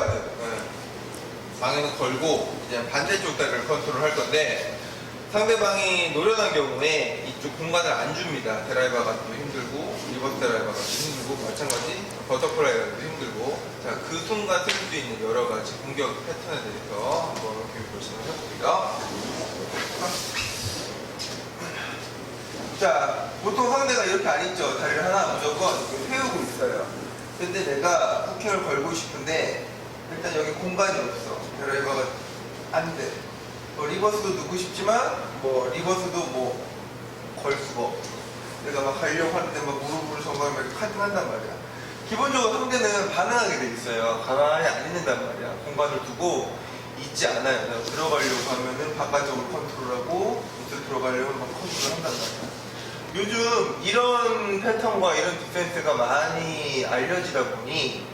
가드. 예. 방에는 걸고 이제 반대쪽 다리를 컨트롤 할 건데 상대방이 노련한 경우에 이쪽 공간을 안 줍니다. 드라이버 가도 힘들고 리버스 드라이버 가도 힘들고 마찬가지 버터플라이 가도 힘들고 자 그 순간 쓸 수 있는 여러 가지 공격 패턴에 대해서 한번 교육을 진행해볼게요. 자, 보통 상대가 이렇게 안 있죠. 다리를 하나 무조건 세우고 있어요. 근데 내가 후킹을 걸고 싶은데 공간이 없어. 드라이버가 안 돼. 뭐 리버스도 넣고 싶지만 뭐 리버스도 뭐 걸 수가 없어. 내가 막 가려고 하는데 막 정말 이렇게 카팅한단 말이야. 기본적으로 상대는 반응하게 돼 있어요. 가만히 안 있는단 말이야. 공간을 두고 있지 않아요. 내가 들어가려고 하면은 바깥쪽으로 컨트롤하고 밑으로 들어가려면 막 컨트롤 한단 말이야. 요즘 이런 패턴과 이런 디펜스가 많이 알려지다 보니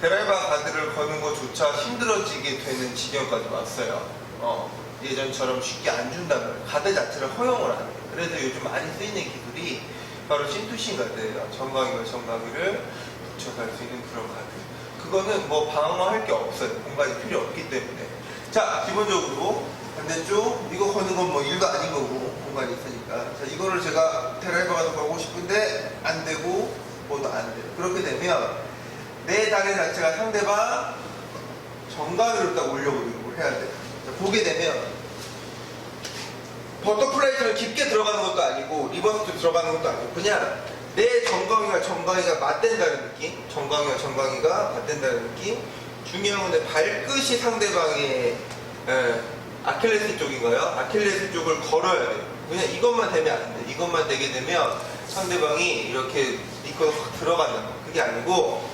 드라이버 가드를 거는 것 조차 힘들어지게 되는 지경까지 왔어요. 어, 예전처럼 쉽게 안 말이에요. 가드 자체를 허용을 안 해요. 그래서 요즘 많이 쓰이는 기술이 바로 신투신 가드예요. 정강이와 정강이를 붙여갈 수 있는 그런 가드. 그거는 뭐 방어할 게 없어요. 공간이 필요 없기 때문에. 자, 기본적으로 반대쪽 이거 거는 건 뭐 일도 아닌 거고 공간이 있으니까. 자, 이거를 제가 드라이버 가서 걸고 싶은데 안 되고 뭐도 안 돼요. 그렇게 되면 내 다리 자체가 상대방 정강이로 딱 올려버리고 해야 돼요. 자, 보게 되면 버터플라이처럼 깊게 들어가는 것도 아니고 리버스도 들어가는 것도 아니고 그냥 내 정강이와 정강이가 맞댄다는 느낌? 정강이와 정강이가 맞댄다는 느낌? 중요한 건내 발끝이 상대방의 에, 아킬레스 쪽인가요? 아킬레스 쪽을 걸어야 돼요. 그냥 이것만 되면 안 돼. 이것만 되게 되면 상대방이 이렇게 니꺼 확 들어간다 그게 아니고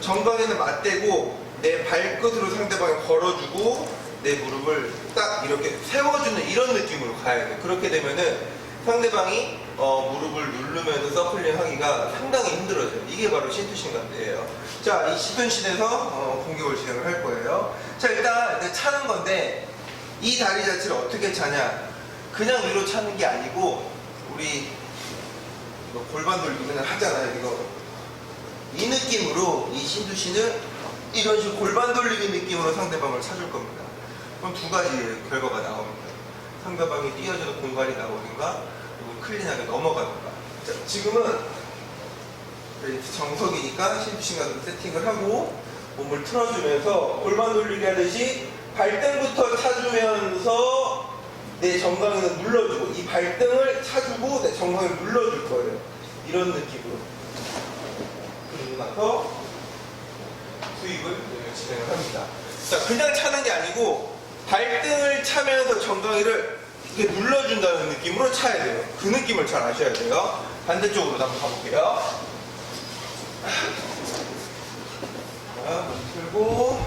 정강에는 맞대고 내 발끝으로 상대방을 걸어주고 내 무릎을 딱 이렇게 세워주는 이런 느낌으로 가야 돼. 그렇게 되면은 상대방이 어, 무릎을 누르면서 서클링 하기가 상당히 힘들어져요. 이게 바로 신투신 간드예요. 자, 이 시둔신에서 어, 공격을 진행을 할 거예요. 자, 일단 차는 건데 이 다리 자체를 어떻게 차냐? 그냥 위로 차는 게 아니고 우리 이거 골반 돌리기는 하잖아요. 이거 이 느낌으로 이 신두신을 이런 식으로 골반 돌리기 느낌으로 상대방을 찾을 겁니다. 그럼 두 가지 결과가 나옵니다. 상대방이 뛰어져서 공간이 나오든가 그리고 클린하게 넘어가든가. 자, 지금은 네, 정석이니까 좀 세팅을 하고 몸을 틀어주면서 골반 돌리기 하듯이 발등부터 차주면서 내 정강이는 눌러주고 이 발등을 차주고 내 정강을 눌러줄 거예요. 이런 느낌으로. 그리고 나서 수입을 진행을 합니다. 자, 그냥 차는 게 아니고 발등을 차면서 정강이를 이렇게 눌러준다는 느낌으로 차야 돼요. 그 느낌을 잘 아셔야 돼요. 반대쪽으로 한번 가볼게요. 자, 문 틀고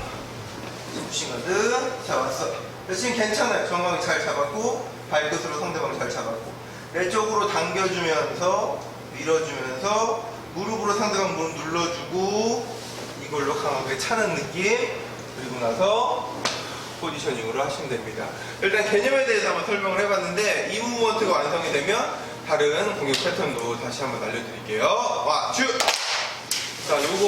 자 왔어. 자, 지금 괜찮아요. 정강이 잘 잡았고 발끝으로 상대방 잘 잡았고 내 쪽으로 당겨주면서 밀어주면서 무릎으로 상대방 무릎 눌러주고 이걸로 강하게 차는 느낌 그리고 나서 포지셔닝으로 하시면 됩니다. 일단 개념에 대해서 한번 설명을 해봤는데 이 무브먼트가 완성이 되면 다른 공격 패턴도 다시 한번 알려드릴게요. 와, 주! 자, 요거